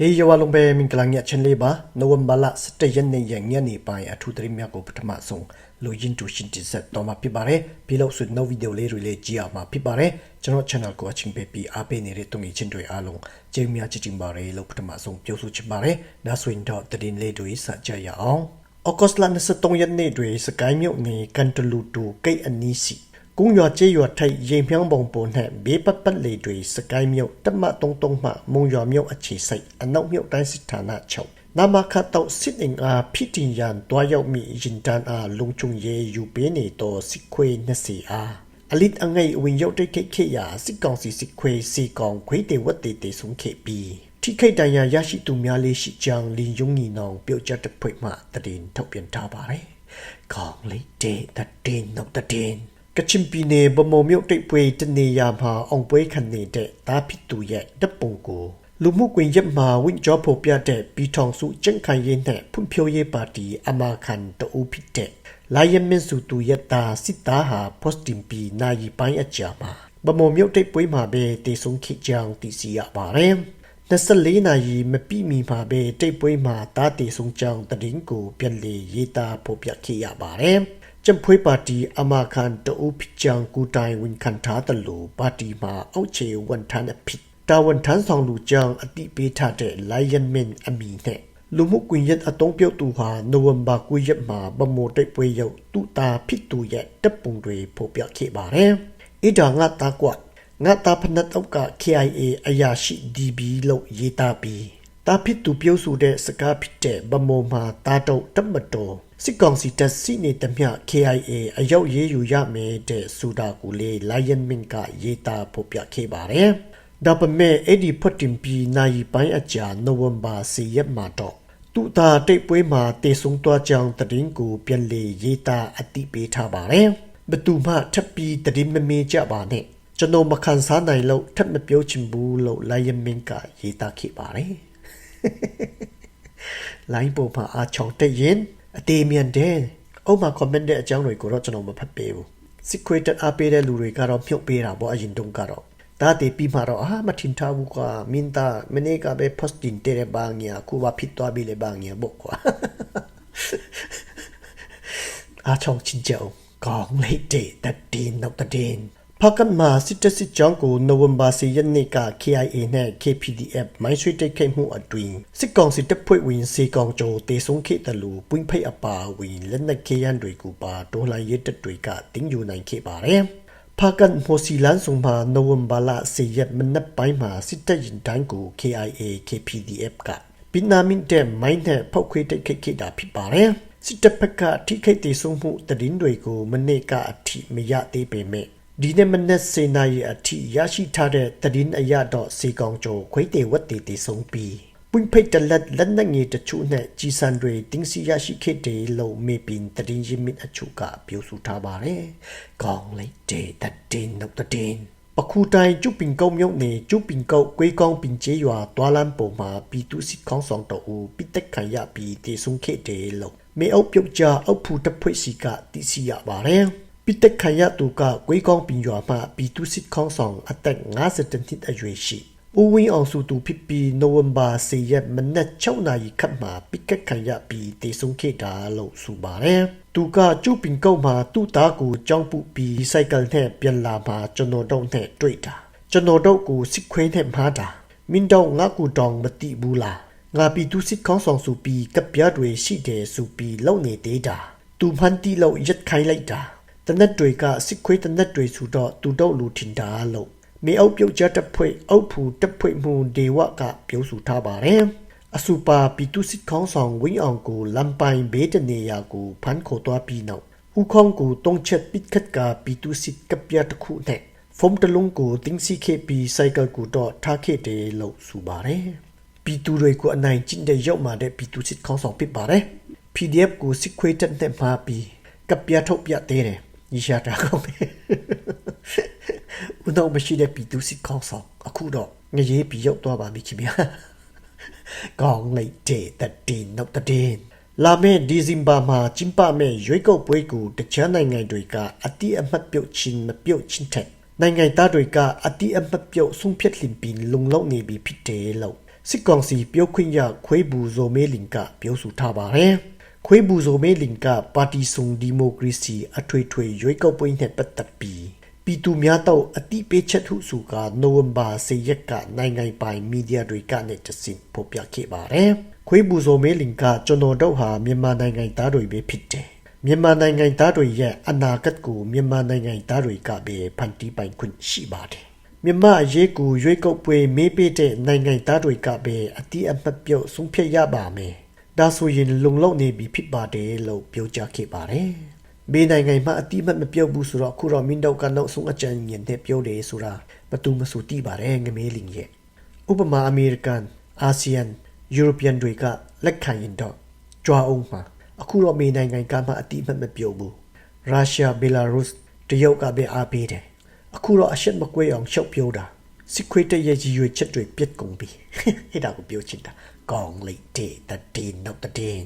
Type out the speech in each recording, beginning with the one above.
ဟေးယဝလုံးပဲမင်္ဂလာညချန်လေးပါနိုဝင်ဘာလ17ရက်နေ့ရက်ညနေပိုင်းအထူးသတင်းများကိုပထမဆုံးလူရင်းတူရှင်းတင်ဆက်တော့မှာဖြစ်ပါတယ်ပြီးလို့ဆိုတဲ့ဗီဒီယိုလေးတွေလေးကြည့်အောင်မှာဖြစ်ပါတယ်ကျွန်တော် channel ကိုအချင်းပေးပြီးအားပေးနေတဲ့တုံ့ပြန်ချင်းတွေအားလုံးကျေးဇူးများချစ်တင်ပါတယ်လို့ပထမဆုံးပြောဆိုချင်ပါတယ်နောက်ဆိုရင်တော့သတင်းလေးတွေစကြရအောင်ဩဂတ်စ်လ23ရက်နေ့တွင်စကိုင်းမြို့နယ်ကန်တလူတူကိတ်အနီးစီ ကုန်းရွာကျေးရွာထိုက်ရင်ဖြောင်းပုံပေါ်နှင့်ဘေးပတ်ပတ်လေတွေစကိုင်းမြို့တမတ်33မှမုံရွာမြို့အခြေစိုက်အနောက်မြို့တိုင်းစစ်ဌာနချုပ်နာမခတ်တော့စစ်အင်အားဖိတင်ရန်တွားရောက်မိရင်တန်အားလုံချုံရဲယူပေးနေတော့စစ်ခွေ20အားအလစ်အငိုက်ဝင်ရောက်တဲ့ခိခေရာစစ်ကောင်စီစစ်ခွေစီကောင်ခွေးတေဝတ်တေတေဆုံးခေပြီးထိခိတ်တန်ရာရရှိသူများလေးရှိကြောင်းလင်းယုံညီနောင်ပြုတ်ကျတဲ့ဖွဲ့မှတည်င်းထုတ်ပြန်ထားပါတယ်။ခေါင်းလေးတေတည်င်းနောက်တည်င်း ကချင်ပြည်နယ်ဗမော်မြို့တိတ်ပွဲတနေရာမှာအောင်ပွဲခံနေတဲ့တားဖြစ်သူရဲ့တပ်ပုံကိုလူမှုကွန်ရက်မှာဝင့်ကြောဖို့ပြတဲ့ပြည်ထောင်စုကျင့်ခံရေးနဲ့ဖွံ့ဖြိုးရေးပါတီအမာခံတူဖြစ်တဲ့လာယမင်းစုသူရဲ့တာစစ်သားဟာ post တင်ပြီးနိုင်ပိုင်းအကြာမှာဗမော်မြို့တိတ်ပွဲမှာပဲတည်ဆုံခိကြောင်တည်စီရပါတယ်24နာရီမပြည့်မီမှာပဲတိတ်ပွဲမှာတားတည်ဆုံကြောင်တည်င်းကိုပြန်လေရေးသားဖို့ပြခဲ့ရပါတယ် ကျမ်ဖွေးပါတီအမခန်တူဖိချန်ကူတိုင်ဝင်ခန်ထားတလူပါတီမှာအောက်ချေဝန်ထမ်းအဖြစ်တာဝန်ထမ်းဆောင်လူကြောင့်အတိပေးထားတဲ့ Lion Man အမီနဲ့လူမှုကွန်ရက်အတုံးပြုတ်သူဟာနိုဝင်ဘာ9ရက်မှာဗမိုတိတ်ပွဲရောက်သူတာဖြစ်သူရဲ့တပ်ပုံတွေဖော်ပြခဲ့ပါတယ်။ဣဒါငါတာကွာငါတာဖနတ်တော့က KIA အရာရှိ DB လို့ရေးသားပြီးတာဖြစ်သူပြုတ်ဆိုတဲ့စကားဖြစ်တဲ့ဗမိုမှာတာတော့တမတော် စစ်ကောင်စီတပ်စီနေတဲ့မြ KIA အရောက်ရေးယူရမယ်တဲ့ဆိုတာကိုလေ Lion Min ကရေးသားဖော်ပြခဲ့ပါတယ်။ဒါပေမဲ့အဲ့ဒီဖတ်တင်ပြီးနိုင်ပိုင်းအကြာနိုဝင်ဘာ10ရက်မှာတော့သူသာတိတ်ပွဲမှာတေဆုံသွားကြောင်းတည်င်းကိုပြန်လေရေးသားအတိပေးထားပါတယ်။ဘသူမှထပ်ပြီးတည်င်းမမေးကြပါနဲ့ကျွန်တော်မခံစားနိုင်လို့ထပ်မပြောချင်ဘူးလို့ Lion Min ကရေးသားခဲ့ပါတယ်။ line ပေါ်မှာအားချောင်းတက်ရင် အသေးမြန်တယ်အုံးမှာ comment တဲ့အကြောင်းတွေကိုတော့ကျွန်တော်မဖတ်ပေးဘူးစစ်ခွေတက်အားပေးတဲ့လူတွေကတော့မြုပ်ပေးတာပေါ့အရင်တုန်းကတော့ဒါတည်ပြီးမှတော့အာမထင်ထားဘူးကွာမင်းသားမနေ့ကပဲ post တင်တဲ့ဘာညာခုဘာဖြစ်သွားပြီလေဘာညာပေါ့ကွာအားချောင်းချင်းကြောင်ကောင်းလိုက်တဲ့တည်နောက်တည် ဖကန်မှာစစ်တစစ်ကြောင်းကိုနိုဝင်ဘာ10ရက်နေ့က KIA နဲ့ KPDF မိုင်းဆွေတိုက်ခိုက်မှုအတွင်းစစ်ကောင်စီတပ်ဖွဲ့ဝင်စေကောင်ကျော်တေဆုံးခဲ့တယ်လို့ပွင့်ဖိတ်အပါဝင်လက်နက်ခဲယမ်းတွေကိုပါဒေါ်လာရဲတပ်တွေကတင်းယူနိုင်ခဲ့ပါတယ်။ဖကန်ဟိုစီလန်ဆုံမှာနိုဝင်ဘာလ10ရက်မနက်ပိုင်းမှာစစ်တပ်ရင်တန်းကို KIA KPDF ကပင်နာမင်တဲ့မိုင်းနဲ့ဖောက်ခွေတိုက်ခိုက်ခဲ့တာဖြစ်ပါတယ်။စစ်တပ်ဘက်ကထိခိုက်ဒေဆုံးမှုတည်င်းတွေကိုမနေ့ကအထိမရသေးပေမဲ့ ဒီနေ့မနက်စေနာရီအထိရရှိထားတဲ့တည်င်းအရတော့စေကောင်ကျော်ခွေးတေဝတ်တေတေဆုံးပြီးပွင့်ဖိတ်တလက်လက်နက်ငယ်တချို့နဲ့ကြီးစံတွေတင်းစီရရှိခဲ့တယ်လို့မေပင်တည်င်းရင်းမြစ်အချို့ကပြောဆိုထားပါတယ်။ကောင်းလိုက်တဲ့တည်င်းနောက်တည်င်းပခုတိုင်ကျုပ်ပင်ကုန်းမြုပ်နေကျုပ်ပင်ကုတ်ကွေးကောင်းပင်ကျေးရွာတွာလန်းပုံမှာပီတူစစ်ခေါင်းဆောင်တော်ဦးပိတက်ခံရပြီးတေဆုံးခဲ့တယ်လို့မေအုပ်ပြုတ်ကြအုပ်ဖူတဖွဲ့စီကသိရှိရပါတယ်။ ပိတက်ခရတူကကွေးကောင်းပင်ရွာမှပီတူစစ်ခေါင်းဆောင်အသက်50နှစ်အရွယ်ရှိဦးဝင်းအောင်စုသူဖြစ်ပြီးနိုဝင်ဘာ10ရက်မနက်6နာရီခန့်မှာပိကက်ခံရပြီးတေဆုံးခဲ့တာလို့ဆိုပါတယ်။သူကကျုပ်ပင်ကုတ်မှာသူ့သားကိုကြောင်းပုပြီးစိုက်ကယ်နဲ့ပြန်လာမှာကျွန်တော်တို့နဲ့တွေ့တာ။ကျွန်တော်တို့ကိုစစ်ခွေးနဲ့မှားတာ။မင်းတို့ငါ့ကိုတောင်မတိဘူးလား။ငါပီတူစစ်ခေါင်းဆောင်စုပြီးကပြားတွေရှိတယ်ဆိုပြီးလုံနေသေးတာ။သူမှန်တီလို့ရက်ခိုင်းလိုက်တာ။ တနက်တွေကစစ်ခွေးတနက်တွေဆိုတော့သူတို့လူထင်တာလို့မေအုပ်ပြုတ်ကြတဲ့ဖွဲ့အုပ်ဖူတက်ဖွဲ့မှုဒေဝကပြောဆိုထားပါတယ်အစူပါပီတုစစ်ခေါင်းဆောင်ဝင်းအောင်ကိုလမ်ပိုင်ဘေးတနေရာကိုဖန်ခေါ်သွားပြီးနောက်ဥခေါင်ကိုတုံးချက်ပစ်ခတ်ကပီတုစစ်ကပြတခုနဲ့ဖုံးတလုံးကိုတင်းစီခဲ့ပြီးစိုက်ကယ်ကိုတော့ထားခဲ့တယ်လို့ဆိုပါတယ်ပီတူတွေကိုအနိုင်ကျင့်တဲ့ရောက်มาတဲ့ပီတူစစ်ခေါင်းဆောင်ဖြစ်ပါတယ် PDF ကိုစစ်ခွေးတက်နဲ့မှာပြီးကပြထုတ်ပြသေးတယ် ညီရှာတာကောင်းတယ်ဦးတော့မရှိတဲ့ပြည်သူစစ်ခေါင်းဆောင်အခုတော့ငရေပြီးရောက်သွားပါပြီခင်ဗျာကောင်းလိုက်တဲ့တည်နောက်တည်လာမယ့်ဒီဇင်ဘာမှာကျင်းပမယ့်ရွေးကောက်ပွဲကိုတခြားနိုင်ငံတွေကအတိအမှတ်ပြုတ်ချင်းမပြုတ်ချင်းတဲ့နိုင်ငံသားတွေကအတိအမှတ်ပြုတ်ဆုံးဖြတ်လင်ပင်လုံလောက်နေပြီဖြစ်တယ်လို့စစ်ကောင်စီပြောခွင့်ရခွေးဘူးဇိုမဲလင်ကပြောဆိုထားပါတယ်။ ခွေးဘူးဇိုမဲလင်ကပါတီစုံဒီမိုကရေစီအထွေထွေရွေးကောက်ပွဲနဲ့ပတ်သက်ပြီးပြည်သူများတော့အတိပေးချက်ဟုဆိုကနိုဝင်ဘာ10ရက်ကနိုင်ငံပိုင်မီဒီယာတွေကနဲ့တစင်ဖော်ပြခဲ့ပါတယ်။ခွေးဘူးဇိုမဲလင်ကကျွန်တော်တို့ဟာမြန်မာနိုင်ငံသားတွေပဲဖြစ်တယ်။မြန်မာနိုင်ငံသားတွေရဲ့အနာဂတ်ကိုမြန်မာနိုင်ငံသားတွေကပဲဖန်တီးပိုင်ခွင့်ရှိပါတယ်။မြန်မာအရေးကိုရွေးကောက်ပွဲမေးပေးတဲ့နိုင်ငံသားတွေကပဲအတိအမှတ်ပြုတ်ဆုံးဖြတ်ရပါမယ်။ ဒါဆိုရင်လုံလောက်နေပြီဖြစ်ပါတယ်လို့ပြောကြားခဲ့ပါတယ်။ဘေးနိုင်ငံမှာအတိအမှတ်မပြုတ်ဘူးဆိုတော့အခုတော့မင်းတို့ကနောက်ဆုံးအကြံဉာဏ်နဲ့ပြောတယ်ဆိုတာဘယ်သူမှဆိုတိပါတယ်ငမေးလင်ရဲ့။ဥပမာအမေရိကန်အာဆီယံယူရိုပီယန်တွေကလက်ခံရင်တော့ကြွားအောင်မှာအခုတော့မေနိုင်ငံကမှအတိအမှတ်မပြုတ်ဘူး။ရုရှားဘီလာရုစ်တရုတ်ကပဲအားပေးတယ်။အခုတော့အရှက်မကွေးအောင်ရှုပ်ပြောတာစစ်ခွေးတရဲ့ကြီးရွေချက်တွေပြစ်ကုန်ပြီ။ဟဲ့ဒါကိုပြောချင်တာ ကောင်းလိုက်တဲ့တည်နောက်တည်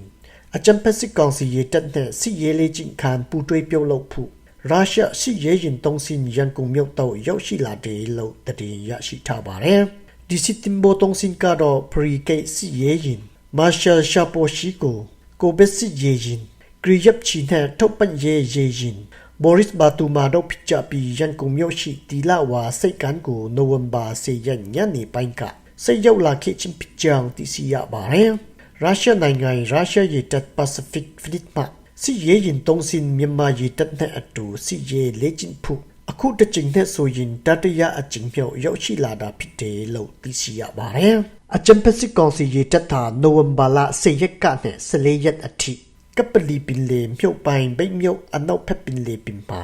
အကြံဖက်စစ်ကောင်စီရဲ့တက်တဲ့စစ်ရေးလေးချင်းခံပူတွေးပြုတ်လို့ဖို့ရုရှားစစ်ရေးရင်တုံးစင်ရန်ကုန်မြို့တော့ရောက်ရှိလာတယ်လို့တည်ရရှိထားပါတယ်။ဒီစစ်တင်ဘောတုံးစင်ကတော့ပရီကေစစ်ရေးရင်မာရှယ်ရှာပိုရှိကိုကိုဘက်စစ်ရေးရင်ဂရီယပ်ချီနဲ့ထုတ်ပတ်ရေးရေးရင်ဘော်ရစ်ဘာတူမာတို့ဖိချပီရန်ကုန်မြို့ရှိတီလာဝါစိတ်ကန်ကိုနိုဝင်ဘာ10ရက်ညနေပိုင်းက စိတ်ရောက်လာခဲ့ချင်းဖြစ်ကြောင်းသိရှိရပါတယ်။ရုရှားနိုင်ငံရုရှားရေတပ် Pacific Fleet မှစစ်ရေးရင်တုံးစင်မြန်မာရေတပ်နဲ့အတူစစ်ရေးလေ့ကျင့်ဖို့အခုတစ်ချိန်နဲ့ဆိုရင်တတရအချိန်မြောက်ရောက်ရှိလာတာဖြစ်တယ်လို့သိရှိရပါတယ်။အကြံဖက်စစ်ကောင်စီရေတပ်ဟာနိုဝင်ဘာလ10ရက်ကနဲ့14ရက်အထိကပလီပင်လေမြုပ်ပိုင်ဗိတ်မြုပ်အနောက်ဖက်ပင်လေပင်ပါ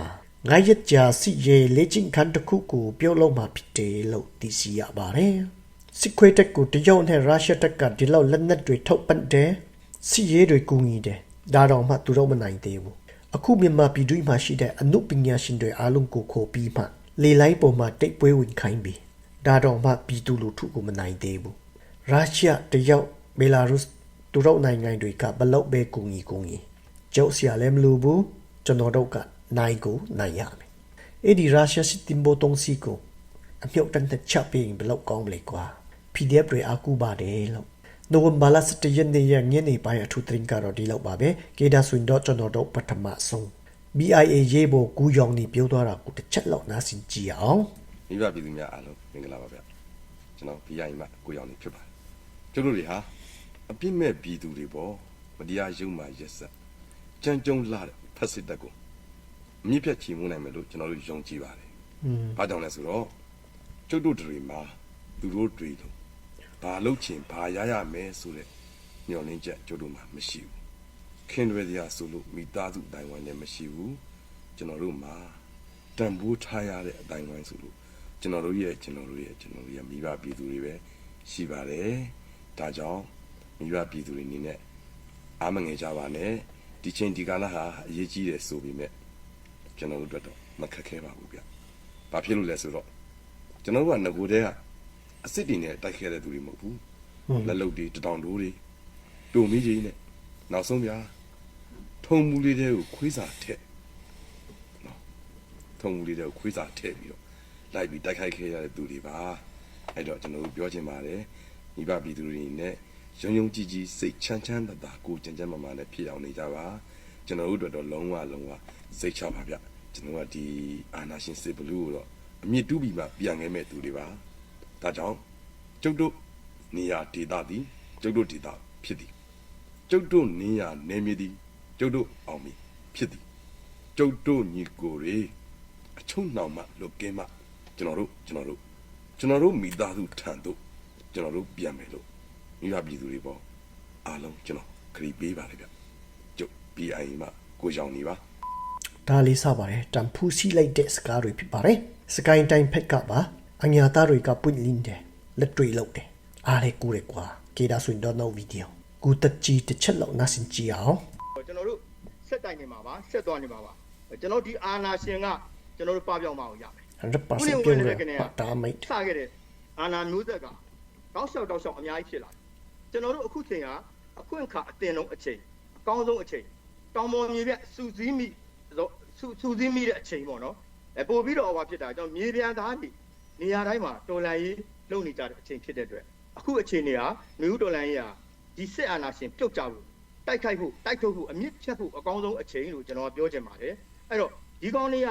ငါးရက်ကြာစီရဲလေ့ကျင့်ခန်းတစ်ခုကို ပြုတ်လုံးမှာဖြစ်တယ်လို့သိရှိရပါတယ် စစ်ခွေးတက်ကိုတရုတ်နဲ့ရုရှားတက်ကဒီလောက်လက်နက်တွေထုတ်ပတ်တယ်စီရဲတွေကူညီတယ်ဒါတော့မှသူတို့မနိုင်သေးဘူးအခုမြန်မာပြည်တွင်းမှာရှိတဲ့အမှုပညာရှင်တွေအားလုံးကိုခေါ်ပြီးမှလေလိုင်းပေါ်မှာတိတ်ပွဲဝင်ခိုင်းပြီးဒါတော့မှပြည်သူလူထုကိုမနိုင်သေးဘူးရုရှားတရုတ်ဘယ်လာရုစ်သူတို့နိုင်ငံတွေကဘလောက်ပဲကူညီကူညီကျုပ်ဆရာလည်းမလိုဘူးကျွန်တော်တို့ကနိုင်ကိုနိုင်ရမယ်အဲ့ဒီရုရှားစစ်တင်ဘိုတုံးစီကိုအမြုပ်တန်တဲ့ချက်ပြီးဘလောက်ကောင်းမလဲကွာ PDF တွေအကူပါတယ်လို့နိုဝင်ဘာလ17ရက်နေ့ရက်ညနေပိုင်းအထူးသတင်းကတော့ဒီလောက်ပါပဲကေဒါဆွင်တော့ကျွန်တော်တို့ပထမဆုံး BIA ရေးဖို့ကူးရောင်နေပြောသွားတာကိုတစ်ချက်လောက်နားဆင်ကြည့်အောင်မိဘပြည်သူများအားလုံးမင်္ဂလာပါဗျကျွန်တော် BI မှာကိုရောင်နေဖြစ်ပါတယ်ကျတို့တွေဟာအပြစ်မဲ့ပြည်သူတွေပေါ့မတရားရုံမှရက်ဆက်ကြမ်းကြုံလာတဲ့ဖက်စစ်တပ်ကိုအမြင့်ဖြတ်ချီမှုနိုင်မယ်လို့ကျွန်တော်တို့ယုံကြည်ပါတယ်อืมဘာကြောင့်လဲဆိုတော့ကျုပ်တို့တွေမှာသူတို့တွေလို့ ဘာလုပ်ချင်ဘာရရမယ်ဆိုတဲ့ညှော်လင်းချက်ကျုပ်တို့မှာမရှိဘူးခင်တွေတရားဆိုလို့မိသားစုအတိုင်းဝိုင်းလည်းမရှိဘူးကျွန်တော်တို့မှာတန်ဖိုးထားရတဲ့အတိုင်းဝိုင်းဆိုလို့ကျွန်တော်တို့ရဲ့ကျွန်တော်တို့ရဲ့ကျွန်တော်တို့ရဲ့မိဘပြည်သူတွေပဲရှိပါတယ်ဒါကြောင့်မိဘပြည်သူတွေအနေနဲ့အားမငယ်ကြပါနဲ့ဒီချိန်ဒီကာလဟာအရေးကြီးတယ်ဆိုပေမဲ့ကျွန်တော်တို့အတွက်တော့မခက်ခဲပါဘူးဗျ။ဘာဖြစ်လို့လဲဆိုတော့ကျွန်တော်တို့ကငကိုတဲက အစ်စ်တွေနဲ့တိုက်ခဲ့တဲ့သူတွေမဟုတ်ဘူး။လက်လုတ်တွေတတောင်တိုးတွေတုံမီကြီးနဲ့နောက်ဆုံးဗျာထုံမူလေးတွေကိုခွေးစာထက်နော်ထုံမူလေးတွေကိုခွေးစာထည့်ပြီးတော့လိုက်ပြီးတိုက်ခိုက်ခဲ့ရတဲ့သူတွေပါ။အဲ့တော့ကျွန်တော်တို့ပြောချင်ပါတယ်။မိဘပြည်သူတွေနဲ့ရုံရုံကြည်ကြည်စိတ်ချမ်းချမ်းသာသာကိုယ်ကြံကြမ်းမာမာနဲ့ဖြစ်အောင်နေကြပါ။ကျွန်တော်တို့အတွက်တော့လုံးဝလုံးဝစိတ်ချပါဗျ။ကျွန်တော်ကဒီအာနာရှင်စစ်ဘလူးကိုတော့အမြင့်တူးပြီးမှပြန်ခဲ့မဲ့သူတွေပါ။ ဒါကြောင့်ကျုပ်တို့နေရာဒေသသည်ကျုပ်တို့ဒေသဖြစ်သည်ကျုပ်တို့နေရာနေမည်သည်ကျုပ်တို့အောင်မည်ဖြစ်သည်ကျုပ်တို့ညီကိုတွေအချုံနှောင်မှလွတ်ကင်းမှကျွန်တော်တို့ကျွန်တော်တို့ကျွန်တော်တို့မိသားစုထံသို့ကျွန်တော်တို့ပြန်မယ်လို့မိဘပြည်သူတွေပေါ့အားလုံးကျွန်တော်ခရီးပေးပါလေဗျကျုပ် BI မှာကိုကြောင်နေပါဒါလေးစပါတယ်တန်ဖူးစီလိုက်တဲ့စကားတွေဖြစ်ပါတယ်စကိုင်းတိုင်းဖက်ကပါ အညာသားတွေကပွင့်လင်းတယ်လက်တွေလောက်တယ်အားလေကူတယ်ကွာကေဒါဆွင်တော့နောက်ဗီဒီယိုကူတက်ကြီးတစ်ချက်လောက်နားဆင်ကြည့်အောင်ကျွန်တော်တို့ဆက်တိုင်နေမှာပါဆက်သွားနေမှာပါကျွန်တော်ဒီအာနာရှင်ကကျွန်တော်တို့ပပြောင်းမအောင်ရမယ်100%ပြောတယ်ပါတာမိတ်စခဲ့တဲ့အာနာမျိုးဆက်ကတောက်လျှောက်တောက်လျှောက်အများကြီးဖြစ်လာကျွန်တော်တို့အခုချိန်ကအခွင့်အခါအတင်လုံးအချိန်အကောင်းဆုံးအချိန်တောင်ပေါ်မြေပြစူစည်းမိစူစူစည်းမိတဲ့အချိန်ပေါ့နော်အဲပို့ပြီးတော့ဟောဖြစ်တာကျွန်တော်မြေပြန်သားနေ နေရာတိုင်းမှာတော်လန်ရေးလုပ်နေကြတဲ့အချိန်ဖြစ်တဲ့အတွက်အခုအချိန်တွေကနယူးဒေါ်လာကြီးဟာဒီစစ်အာဏာရှင်ပြုတ်ကြဖို့တိုက်ခိုက်ဖို့တိုက်ထုတ်ဖို့အမြင့်ဖြတ်ဖို့အကောင်းဆုံးအချိန်လို့ကျွန်တော်ပြောချင်ပါတယ်အဲ့တော့ဒီကောင်းလေးက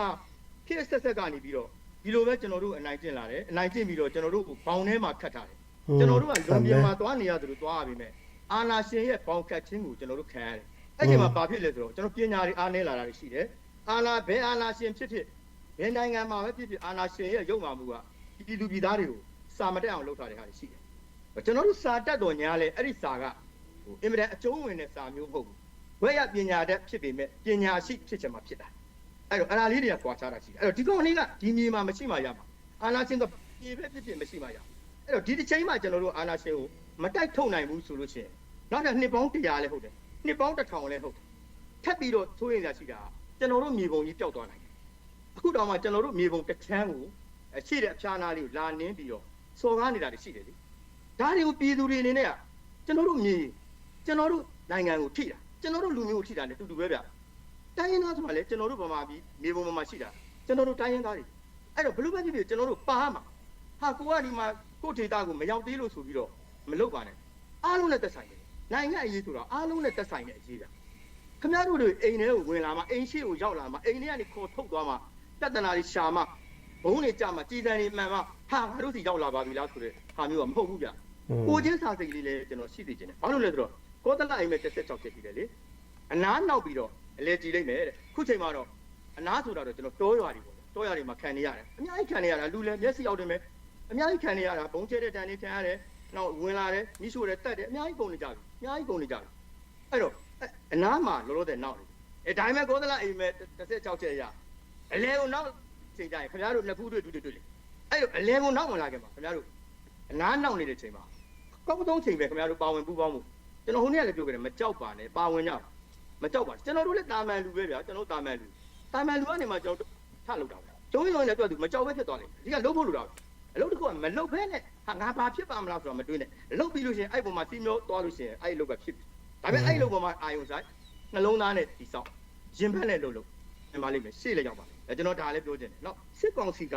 ဖြစ်ဆက်ဆက်ကနေပြီးတော့ဒီလိုပဲကျွန်တော်တို့အနိုင်ကျင့်လာတယ်အနိုင်ကျင့်ပြီးတော့ကျွန်တော်တို့ဘောင်ထဲမှာခတ်ထားတယ်ကျွန်တော်တို့ကလွန်ပြင်မှာသွားနေရသလိုသွားရပါမယ်အာဏာရှင်ရဲ့ဘောင်ခတ်ခြင်းကိုကျွန်တော်တို့ခံရတယ်အဲ့ဒီမှာဘာဖြစ်လဲဆိုတော့ကျွန်တော်ပညာတွေအားနည်းလာတာရှိတယ်အာဏာဘယ်အာဏာရှင်ဖြစ်ဖြစ်ဘယ်နိုင်ငံမှာပဲဖြစ်ဖြစ်အာဏာရှင်ရဲ့ရုပ်မာမှုက ပြည်သူပြည်သားတွေကိုစာမတက်အောင်လုပ်ထားတဲ့ဟာရှိတယ်ကျွန်တော်တို့စာတက်တော်ညာလဲအဲ့ဒီစာကဟိုအင်မတန်အကျုံးဝင်တဲ့စာမျိုးမဟုတ်ဘူးဘွဲ့ရပညာတတ်ဖြစ်ပေမဲ့ပညာရှိဖြစ်ချင်မှဖြစ်တာအဲ့တော့အလားလေးတွေကပွားချတာရှိတယ်အဲ့တော့ဒီကောင်လေးကဒီမြေမှာမရှိမှရမှာအာနာရှင်ကပြေပဲဖြစ်ဖြစ်မရှိမှရအဲ့တော့ဒီတစ်ချိန်မှကျွန်တော်တို့အာနာရှင်ကိုမတိုက်ထုတ်နိုင်ဘူးဆိုလို့ရှိရင်နောက်ထပ်နှစ်ပေါင်း100လဲဟုတ်တယ်နှစ်ပေါင်း1000လဲဟုတ်တယ်ထပ်ပြီးတော့ဆိုရင်ရရှိတာကျွန်တော်တို့မြေပုံကြီးပျောက်သွားနိုင်တယ်အခုတော့မှကျွန်တော်တို့မြေပုံတစ်ချမ်းကို အရှိတဲ့အဖျားနာလေးကိုလာနင်းပြီးတော့စော်ကားနေတာတွေရှိတယ်လေဒါတွေကိုပြည်သူတွေအနေနဲ့ကကျွန်တော်တို့မြေကျွန်တော်တို့နိုင်ငံကိုထိတာကျွန်တော်တို့လူမျိုးကိုထိတာ ਨੇ တူတူပဲဗျတိုင်းရင်းသားဆိုတာလေကျွန်တော်တို့ဗမာပြည်မြေပုံမှာရှိတာကျွန်တော်တို့တိုင်းရင်းသားတွေအဲ့တော့ဘလို့ပဲဖြစ်ဖြစ်ကျွန်တော်တို့ပါမှာဟာကိုကဒီမှာကိုထေတာကိုမရောက်သေးလို့ဆိုပြီးတော့မလုပ်ပါနဲ့အားလုံးနဲ့သက်ဆိုင်တယ်နိုင်ငံအရေးဆိုတော့အားလုံးနဲ့သက်ဆိုင်တဲ့အရေးတာခင်ဗျားတို့တွေအိမ်ထဲကိုဝင်လာမှာအိမ်ရှိကိုရောက်လာမှာအိမ်ထဲကနေခေါ်ထုတ်သွားမှာပြဿနာတွေရှာမှာ ဘုံတွေကြမှာကြည်တန်တွေမှန်မှာဟာငါတို့စီရောက်လာပါပြီလားဆိုတဲ့ဟာမျိုးကမဟုတ်ဘူးဗျကိုချင်းစာစိတ်လေးလည်းကျွန်တော်ရှိသိခြင်းတယ်ဘာလို့လဲဆိုတော့ကောသလအိမ်မဲ့16ဖြစ်ပြီလေလေအနားနောက်ပြီးတော့အလဲကြည့်လိုက်မယ်တဲ့ခုချိန်မှာတော့အနားဆိုတာတော့ကျွန်တော်တောရွာတွေပေါ့တောရွာတွေမှာခံနေရတယ်အများကြီးခံနေရတာလူလည်းမျက်စိအောက်တင်ပဲအများကြီးခံနေရတာဘုံကျဲတဲ့တန်တွေခံရတယ်နောက်ဝင်လာတယ်မိရှို့တယ်တက်တယ်အများကြီးကုန်နေကြပြီအများကြီးကုန်နေကြပြီအဲ့တော့အနားမှာလောလောဆယ်နောက်နေအဲဒါပေမဲ့ကောသလအိမ်မဲ့16ချက်ရအလဲကိုနောက် ချိန်ကြရင်ခင်ဗျားတို့နှစ်ခုတွေ့တွေ့တွေ့လေအဲ့တော့အလဲကိုနောက်မလာခင်ပါခင်ဗျားတို့အနားနောက်နေတဲ့ချိန်မှာကောက်သုံးချိန်ပဲခင်ဗျားတို့ပါဝင်ပူးပေါင်းမှုကျွန်တော်ဟိုနေ့ကလည်းပြောခဲ့တယ်မကြောက်ပါနဲ့ပါဝင်ကြပါမကြောက်ပါကျွန်တော်တို့လည်းတာမန်လူပဲဗျာကျွန်တော်တာမန်လူတာမန်လူကနေမှကျွန်တော်ထလောက်တာပဲကျုံးရုံနဲ့တွေ့သူမကြောက်ပဲဖြစ်သွားလိမ့်မယ်ဒီကလှုပ်ဖို့လိုတာအလုပ်တစ်ခုကမလှုပ်ဘဲနဲ့ဟာငါဘာဖြစ်ပါမလားဆိုတော့မတွေးနဲ့လှုပ်ပြီးလို့ရှိရင်အဲ့ပုံမှာစီမျိုးသွားလို့ရှိရင်အဲ့လုပ်ပဲဖြစ်ဒါပေမဲ့အဲ့လုပ်ပုံမှာအာယုံဆိုင်နှလုံးသားနဲ့ဒီဆောက်ရင်ဘက်နဲ့လှုပ်လို့ပြန်ပါလိမ့်မယ်ရှေ့လည်းရောက်ပါမ ယ်ကျွန်တော်ဒါလည်းပြောချင်တယ်နော်စစ်ကောင်စီက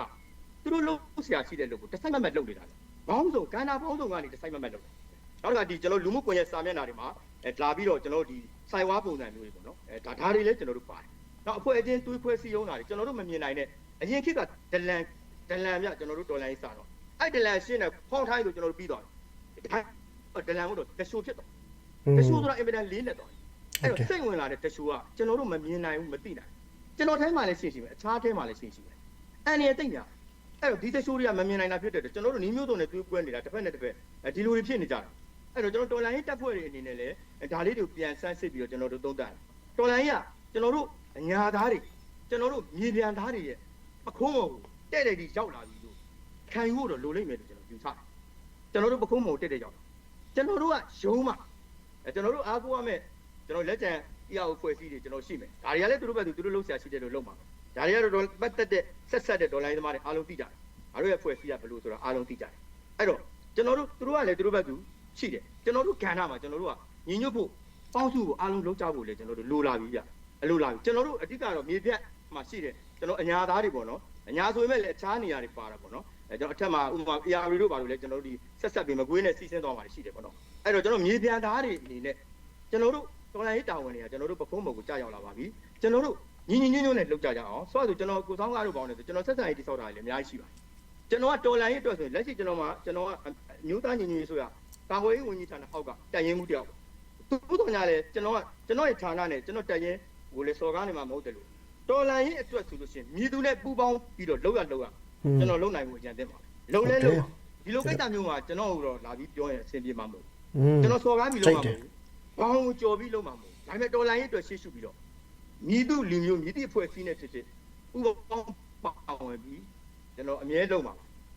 သူတို့လှုပ်ဆရာရှိတဲ့လုပ်ကိုတစ်ဆိုင်မမတ်လှုပ်နေတာလေဘောင်းစုံကန္နာဘောင်းစုံကနေတစ်ဆိုင်မမတ်လှုပ်နောက်တစ်ခါဒီကျွန်တော်လူမှုကွန်ရက်စာမျက်နှာတွေမှာအဲလာပြီးတော့ကျွန်တော်ဒီစိုက်ဝါပုံစံမျိုးတွေပေါ့နော်အဲဒါဓာတ်တွေလည်းကျွန်တော်တို့ပါတယ်နောက်အဖွဲ့အချင်းတွေးခွဲစည်းရုံးတာတွေကျွန်တော်တို့မမြင်နိုင်တဲ့အရင်ခေတ်ကဒလန်ဒလန်မြကျွန်တော်တို့တော်လိုင်းစာတော့အဲ့ဒလန်ရှင်းတဲ့ဖောင်းထိုင်းဆိုကျွန်တော်တို့ပြီးသွားတယ်ဒါဒလန်မို့တော့တရှူဖြစ်တော့တရှူဆိုတာအင်မတန်လေးနဲ့တော့အဲ့တော့စိတ်ဝင်လာတဲ့တရှူကကျွန်တော်တို့မမြင်နိုင်ဘူးမသိနိုင် ကျွန်တော်ထဲမှာလည်းရှင်းရှိမယ်အခြားထဲမှာလည်းရှင်းရှိမယ်အန်ရတိတ်ညာအဲ့တော့ဒီတရှူတွေကမမြင်နိုင်တာဖြစ်တဲ့ကျွန်တော်တို့နီးမျိုးစုံနဲ့တွေးကွဲနေတာတစ်ဖက်နဲ့တစ်ဖက်ဒီလိုတွေဖြစ်နေကြတယ်အဲ့တော့ကျွန်တော်တော်လိုင်းရေးတက်ဖွဲ့တွေအနေနဲ့လည်းဒါလေးတွေကိုပြန်ဆန်းစစ်ပြီးတော့ကျွန်တော်တို့သုံးသပ်တယ်တော်လိုင်းရေးကကျွန်တော်တို့အညာသားတွေကျွန်တော်တို့မြေပြန်သားတွေရဲ့ပခုံးမော်ကိုတဲ့တဲ့ဒီရောက်လာပြီလို့ခံယူဖို့တော့လိုလိမ့်မယ်လို့ကျွန်တော်ယူဆတယ်ကျွန်တော်တို့ပခုံးမော်တက်တဲ့ရောက်ကျွန်တော်တို့ကရုံးမှာအဲကျွန်တော်တို့အားကိုးရမယ်ကျွန်တော်လက်ကျန် အရာကိုဖွဲ့စည်းတွေကျွန်တော်ရှိမယ်ဒါတွေကလည်းသူတို့ဘက်သူသူတို့လှုပ်ရှားရှိတယ်လို့လုပ်မှာဒါတွေကတော့ပတ်သက်တဲ့ဆက်ဆက်တဲ့ဒေါ်လာသမားတွေအားလုံးသိကြတယ်အားတို့ရဲ့ဖွဲ့စည်းရဘယ်လိုဆိုတာအားလုံးသိကြတယ်အဲ့တော့ကျွန်တော်တို့သူတို့ကလည်းသူတို့ဘက်သူရှိတယ်ကျွန်တော်တို့ကဏ္ဍမှာကျွန်တော်တို့ကညီညွတ်ဖို့ပေါင်းစုဖို့အားလုံးလုပ်ကြဖို့လေကျွန်တော်တို့လိုလာပြီဗျအလိုလာပြီကျွန်တော်တို့အဓိကတော့မြေပြတ်မှာရှိတယ်ကျွန်တော်အညာသားတွေပေါ့နော်အညာဆိုပေမဲ့လည်းအခြားနေရာတွေပါတာပေါ့နော်အဲကျွန်တော်အထက်မှာဥပမာ AR တို့ပါလို့လေကျွန်တော်တို့ဒီဆက်ဆက်ပြီးမကွေးနဲ့စီးဆင်းသွားမှာရှိတယ်ပေါ့နော်အဲ့တော့ကျွန်တော်မြေပြတ်သားတွေအနေနဲ့ကျွန်တော်တို့ တော်လိုင်းရေးတာဝန်တွေကကျွန်တော်တို့ပကုံးမုံကိုကြာရောက်လာပါပြီကျွန်တော်တို့ညီညီညွတ်ညွတ်နဲ့လုပ်ကြကြအောင်ဆိုတော့ကျွန်တော်ကိုဆောင်ကားတို့ပေါင်းနေဆိုကျွန်တော်ဆက်ဆံရေးတိစောက်တာလည်းအများကြီးရှိပါတယ်ကျွန်တော်ကတော်လိုင်းရေးအတွက်ဆိုရင်လက်ရှိကျွန်တော်မှာကျွန်တော်ကအမျိုးသားညီညွတ်ရေးဆိုရကာကွယ်ရေးဝန်ကြီးဌာနအောက်ကတက်ရင်မှုတယောက်သူတို့ညာလေကျွန်တော်ကကျွန်တော်ရဲ့ဌာနနဲ့ကျွန်တော်တက်ရင်ကိုလေစော်ကားနေမှာမဟုတ်တယ်လို့တော်လန်ရေးအတွက်ဆိုလို့ရှိရင်မြည်သူနဲ့ပူးပေါင်းပြီးတော့လောက်ရလောက်ရကျွန်တော်လုံနိုင်မှုအကြံတင်ပါလုံလဲလုံဒီလိုကိစ္စမျိုးမှာကျွန်တော်တို့တော့လာပြီးပြောရင်အဆင်ပြေမှာမဟုတ်ကျွန်တော်စော်ကားပြီးလုံမှာမဟုတ်ဘော င်းကိုကြော်ပြီးလုံမှာမဟုတ်ဒါပေမဲ့တော်လန်ရေးအတွက်ရှေ့ရှုပြီးတော့မြည်သူလူမျိုးမြည်သူအဖွဲ့အစည်းနဲ့ဖြစ်ဖြစ်ပူးပေါင်းပါဝင်ပြီးကျွန်တော်အမြဲလုံမှာ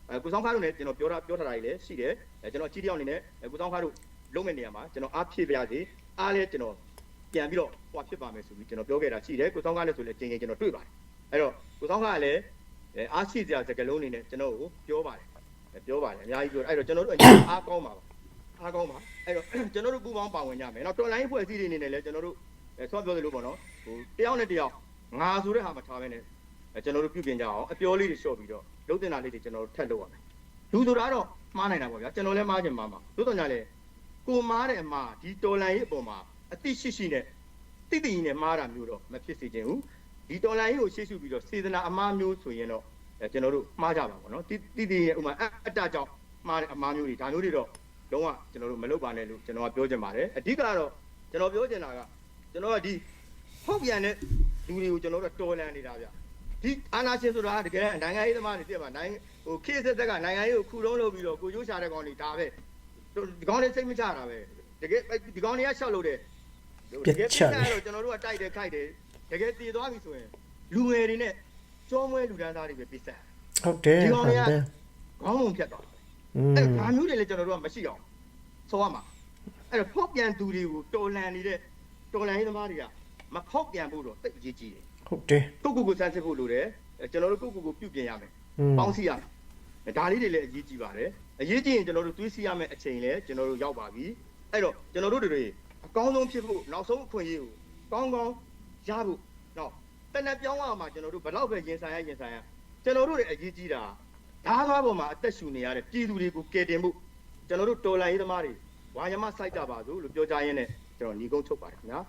အဲကိုဆောင်ခါတို့လည်းကျွန်တော်ပြောတာပြောထားတာကြီးလည်းရှိတယ်အဲကျွန်တော်ကြီးတယောက်အနေနဲ့ကိုဆောင်ခါတို့လုံးမဲ့နေရာမှာကျွန်တော်အားဖြည့်ပြရစီအားလည်းကျွန်တော်ပြန်ပြီးတော့ဟွာဖြစ်ပါမယ်ဆိုပြီးကျွန်တော်ပြောခဲ့တာရှိတယ်ကိုဆောင်ခါလည်းဆိုလည်းချိန်ချိန်ကျွန်တော်တွေ့ပါတယ်အဲ့တော့ကိုဆောင်ခါကလည်းအဲအားရှိစရာစကားလုံးအနေနဲ့ကျွန်တော်ကိုပြောပါတယ်ပြောပါတယ်အများကြီးပြောအဲ့တော့ကျွန်တော်တို့အားကောင်းပါပါ အားကောင်းပါအဲ့တော့ကျွန်တော်တို့ပူပေါင်းပါဝင်ကြမယ်နော်တော်လိုင်းဖွဲ့စည်းတွေအနေနဲ့လည်းကျွန်တော်တို့အဲဆော့ပြောသလိုပေါ့နော်ဟိုတယောက်နဲ့တယောက်ငါဆိုတဲ့ဟာမထားဘဲနဲ့ကျွန်တော်တို့ပြုပြင်ကြအောင်အပြောလေးတွေလျှော့ပြီးတော့လုံးတင်တာလေးတွေကျွန်တော်တို့ထပ်လုပ်ရမယ်လူဆိုတာတော့မှားနိုင်တာပေါ့ဗျာကျွန်တော်လည်းမှားချင်မှာပါသို့တော်ညာလေကိုမားတဲ့အမှားဒီတော်လန်ရေးအပေါ်မှာအသိရှိရှိနဲ့တိတိနဲ့မှားတာမျိုးတော့မဖြစ်စေချင်ဘူးဒီတော်လန်ရေးကိုရှေ့ရှုပြီးတော့စေတနာအမှားမျိုးဆိုရင်တော့အဲကျွန်တော်တို့မှားကြပါဘောနော်တိတိတိရဲ့ဥမာအတ္တကြောင့်မှားတဲ့အမှားမျိုးတွေဒါမျိုးတွေတော့ လုံးဝကျွန်တော်တို့မလုပ်ပါနဲ့လို့ကျွန်တော်ကပြောချင်ပါတယ်အဓိကတော့ကျွန်တော်ပြောချင်တာကကျွန်တော်ကဒီဟုတ်ပြန်တဲ့လူတွေကိုကျွန်တော်တို့တော်လန်နေတာဗျဒီအာနာရှင်ဆိုတာတကယ်နိုင်ငံရေးသမားတွေပြပါနိုင်ငံဟိုခေတ်ဆက်သက်ကနိုင်ငံရေးကိုခုလုံးလုပ်ပြီးတော့ကိုကျိုးရှာတဲ့ကောင်တွေဒါပဲဒီကောင်တွေစိတ်မချတာပဲတကယ်ဒီကောင်တွေကရှောက်လို့တယ်တကယ်ပြတ်တော့ကျွန်တော်တို့ကတိုက်တယ်ခိုက်တယ်တကယ်တည်သွားပြီဆိုရင်လူငယ်တွေနဲ့ကြောမွဲလူဒန်းသားတွေပဲပြစ်ဆက်ဟုတ်တယ်ဒီဟုကောင်တ်တွေကတယ်ခေါင်းပုံဖြတ်သွားတယ်อืม အဲ့ဒါမျိုးတွေလည်းကျွန်တော်တို့ကမရှိအောင်ဆိုရမှာအဲ့တော့ဖောက်ပြန်သူတွေကိုတော်လန်နေတဲ့တော်လန်ရေးသမားတွေကမဖောက်ပြန်ဖို့တော့တိတ်အရေးကြီးတယ်ဟုတ်တယ်ကိုကိုကိုစမ်းစစ်ဖို့လိုတယ်အဲကျွန်တော်တို့ကိုကိုကိုပြုပြင်ရမယ်อืมပေါင်းစည်းရမယ်အဲဒါလေးတွေလည်းအရေးကြီးပါတယ်အရေးကြီးရင်ကျွန်တော်တို့တွေးစီရမယ်အချိန်လည်းကျွန်တော်တို့ရောက်ပါပြီအဲ့တော့ကျွန်တော်တို့တွေအကောင်းဆုံးဖြစ်ဖို့နောက်ဆုံးအခွင့်အရေးကိုကောင်းကောင်းရဖို့နော်တနက်ပြောင်းရမှာကျွန်တော်တို့ဘယ်တော့ပဲရင်ဆိုင်ရရင်ဆိုင်ရကျွန်တော်တို့တွေအရေးကြီးတာ ဓာတ်ကားပေါ်မှာအသက်ရှူနေရတဲ့ပြည်သူတွေကိုကယ်တင်ဖို့ကျွန်တော်တို့တော်လိုင်းရေးသမားတွေဝါယမစိုက်ကြပါစို့လို့ပြောကြရင်းနဲ့ကျွန်တော်ညီကုန်းချုပ်ပါတယ်ခင်ဗျာ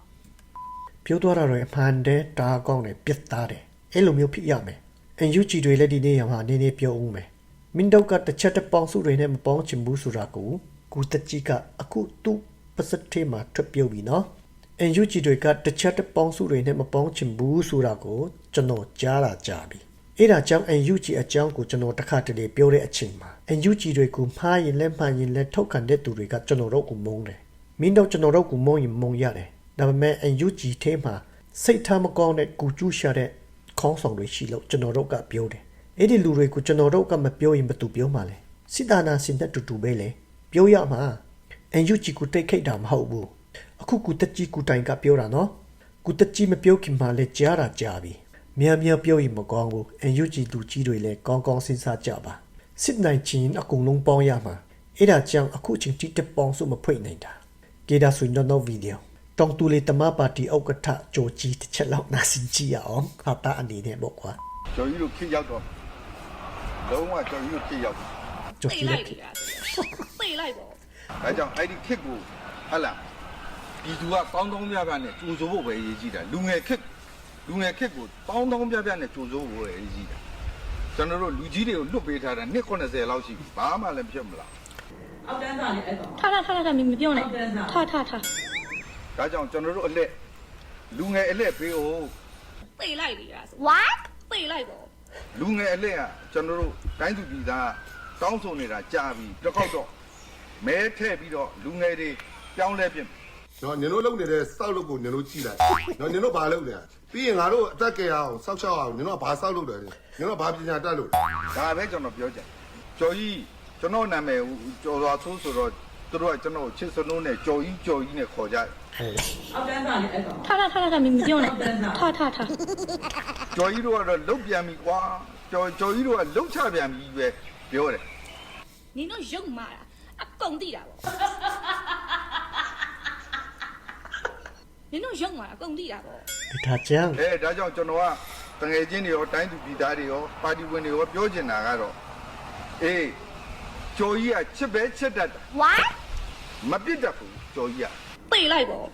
ပြောသွားတာတော့အမှန်တည်းတားကောင်းတယ်ပြစ်သားတယ်အဲ့လိုမျိုးဖြစ်ရမယ်အန်ယူဂျီတွေလည်းဒီနေ့ရမှာနည်းနည်းပြောဦးမယ်မင်းတို့ကတစ်ချက်တစ်ပေါင်းစုတွေနဲ့မပေါင်းချင်ဘူးဆိုတာကိုကိုတကြီးကအခုသူ့ပစတေးမှာထွက်ပြောပြီနော်အန်ယူဂျီတွေကတစ်ချက်တစ်ပေါင်းစုတွေနဲ့မပေါင်းချင်ဘူးဆိုတာကိုကျွန်တော်ကြားလာကြပြီ အဲ့ဒါကြောင့်အန်ယူဂျီအကြောင်းကိုကျွန်တော်တစ်ခါတလေပြောတဲ့အချိန်မှာအန်ယူဂျီတွေကိုမှားရင်လက်မှန်ရင်လက်ထုတ်ခံတဲ့သူတွေကကျွန်တော်တို့ကိုမုန်းတယ်မင်းတို့ကျွန်တော်တို့ကိုမုံရင်မုံရတယ်ဒါပေမဲ့အန်ယူဂျီထဲမှာစိတ်ထားမကောင်းတဲ့ကူကျူးရှာတဲ့ခေါင်းဆောင်တွေရှိလို့ကျွန်တော်တို့ကပြောတယ်အဲ့ဒီလူတွေကိုကျွန်တော်တို့ကမပြောရင်ဘယ်သူပြောမှာလဲစစ်တာနာစင်တဲ့တူတူပဲလေပြောရမှာအန်ယူဂျီကိုတိတ်ခိတ်တာမဟုတ်ဘူးအခုကူတက်ကြီးကူတိုင်ကပြောတာနော်ကူတက်ကြီးမပြောခင်မှာလဲကြားတာကြားပြီ မြန်မြန်ပြောရင်မကောင်းဘူးအန်ယူဂျီလူကြီးတွေလည်းကောင်းကောင်းစဉ်းစားကြပါစစ်နိုင်ချင်းအကုန်လုံးပေါင်းရမှာအဲ့ဒါကြောင့်အခုချင်းတိတက်ပေါင်းစုမဖွင့်နိုင်တာကေဒါဆွေနော်နော်ဗီဒီယိုတောင်တူလေးတမပါတီဥက္ကဋ္ဌဂျိုကြီးတစ်ချက်လောက်နာစင်ကြည့်ရအောင်ဟာတာအနေနဲ့ပေါ့ကွာကျော်ကြီးတို့ခစ်ရောက်တော့လုံးဝကျော်ကြီးတို့ခစ်ရောက်တယ်ဂျိုသိကြီးလိုလက်က်နေတာသိလိုက်ပေါ့ဒါကြောင့်အဲ့ဒီခစ်ကိုဟဟလာပြည်သူကတောင်းတောင်းပြပြနဲ့ကြိုးစိုးဖို့ပဲအရေးကြီးတာလူငယ်ခစ် လူငယ်ခစ်ကိုတောင်းတောင်းပြပြနဲ့ကြိုးစိုးဖို့ပဲအရေးကြီးတာကျွန်တော်တို့လူကြီးတွေကိုလွတ်ပေးထားတာနှစ်80လောက်ရှိပြီဘာမှလည်းမဖြစ်မလားအောက်တန်းသားလေအဲ့ကောင်ထားထားထားထားမပြောနဲ့ထားထားထားဒါကြောင့်ကျွန်တော်တို့အလက်လူငယ်အလက်ပေးအောင်သိလိုက်နေတာဆို what သိလိုက်ပေါ့လူငယ်အလက်ကကျွန်တော်တို့တိုင်းသူပြည်သားတောင်းဆိုနေတာကြာပြီတစ်ခေါက်တော့မဲထည့်ပြီးတော့လူငယ်တွေပြောင်းလဲပြင် နော်နင်တို့လုပ်နေတဲ့စောက်လုပ်ကိုနင်တို့ကြည့်လိုက်နော်နင်တို့ဘာလုပ်လဲပြီးရင်ငါတို့အသက်ကရအောင်စောက်ရှောက်အောင်နင်တို့ကဘာစောက်လုပ်တယ်လဲနင်တို့ကဘာပညာတတ်လို့လဲဒါပဲကျွန်တော်ပြောချင်ကျော်ကြီးကျွန်တော်နာမည်ကျော်စွာဆိုးဆိုတော့သူတို့ကကျွန်တော်ချစ်စနိုးနဲ့ကျော်ကြီးကျော်ကြီးနဲ့ခေါ်ကြတယ်အောက်တန်းသားလေအဲ့ကောင်ထားထားထားထားမပြောနဲ့ထားထားထားကျော်ကြီးတို့ကတော့လုတ်ပြန်ပြီကွာကျော်ကျော်ကြီးတို့ကလုတ်ချပြန်ပြီပဲပြောတယ်နင်တို့ရုပ်မာတာအကုန်သိတာပေါ့ နင်တို့ရုပ်မာတာအကုန်သိတာပေါ့ဒီထားချမ်းအဲဒါကြောင့်ကျွန်တော်ကတငယ်ချင်းတွေရောတိုင်းသူပြည်သားတွေရောပါတီဝင်တွေရောပြောချင်တာကတော့အေးကျော်ကြီးကချစ်ပဲချစ်တတ်တယ် what မပြစ်တတ်ဘူးကျော်ကြီးကသိလိုက်ပေါ့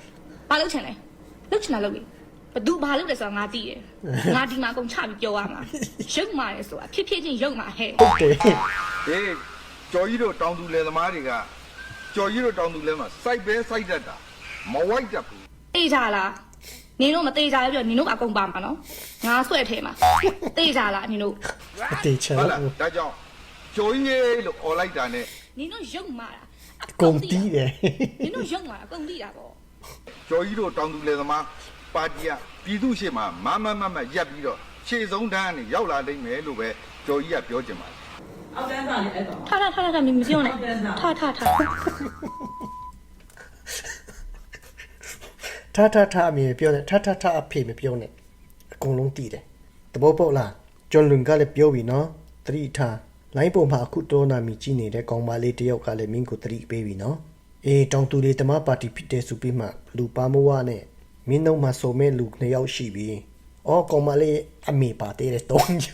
ဘာလုပ်ချင်လဲလုပ်ချင်တာလုပ်လေဘသူဘာလုပ်လဲဆိုတာငါသိတယ်ငါဒီမှာအကုန်ချပြီးပြောရမှာရုပ်မာတယ်ဆိုတာဖြစ်ဖြစ်ချင်းရုပ်မာဟဲ့ဟုတ်တယ်အေးကျော်ကြီးတို့တောင်သူလယ်သမားတွေကကျော်ကြီးတို့တောင်သူလယ်မှာစိုက်ပဲစိုက်တတ်တာမဝိုက်တတ်ဘူး တေးကြလားနင်တို့မသေးကြဘူးပြောနင်တို့အကုန်ပါမှာနော်ငါဆွဲထဲမှာတေးကြလားနင်တို့အသေးချမ်းဟုတ်လားဒါကြောင့်ကျော်ကြီးရေလို့អော်လိုက်တာနဲ့နင်တို့ရုပ်မာတာအကုန်တီးတယ်နင်တို့ရုပ်မာတာအကုန်သိတာပေါ့ကျော်ကြီးတို့တောင်သူလယ်သမားပါတီကပြည်သူရှေ့မှာမမမမရက်ပြီးတော့ခြေဆုံးတန်းကနေရောက်လာနိုင်မယ်လို့ပဲကျော်ကြီးကပြောချင်ပါတယ်အောက်တန်းသားလေအဲ့ကောင်ထားထားထားထားမပြောနဲ့ထားထားထား ထထထအမေမပြောနဲ့ထထထအဖေမပြောနဲ့အကုန်လုံးတည်တယ်သဘောပေါက်လားဂျွန်လွန်ကလည်းပြောပြီနော်သတိထားလိုင်းပုံမှာအခုတော်နာမီကြီးနေတဲ့ကောင်မလေးတယောက်ကလည်းမင်းကိုသတိပေးပြီနော်အေးတောင်သူလေးတမပါတီဖြစ်တဲ့ဆိုပြီးမှလူပါမဝနဲ့မင်းတို့မှစုံမဲ့လူနှစ်ယောက်ရှိပြီအော်ကောင်မလေးအမေပါသေးတယ်တုံးချ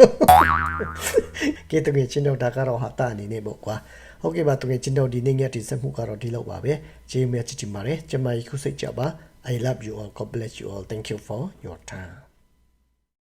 ကေတငယ်ချင်းတို့ဒါကတော့ဟာတာအနေနဲ့ပေါ့ကွာဟုတ်ကဲ့ပါတငယ်ချင်းတို့ဒီနေ့ညတိဆက်မှုကတော့ဒီလောက်ပါပဲဂျေးမဲချစ်ချင်ပါတယ်ကျမကြီးခုစိတ်ကြပါ I love you all. God bless you all. Thank you for your time.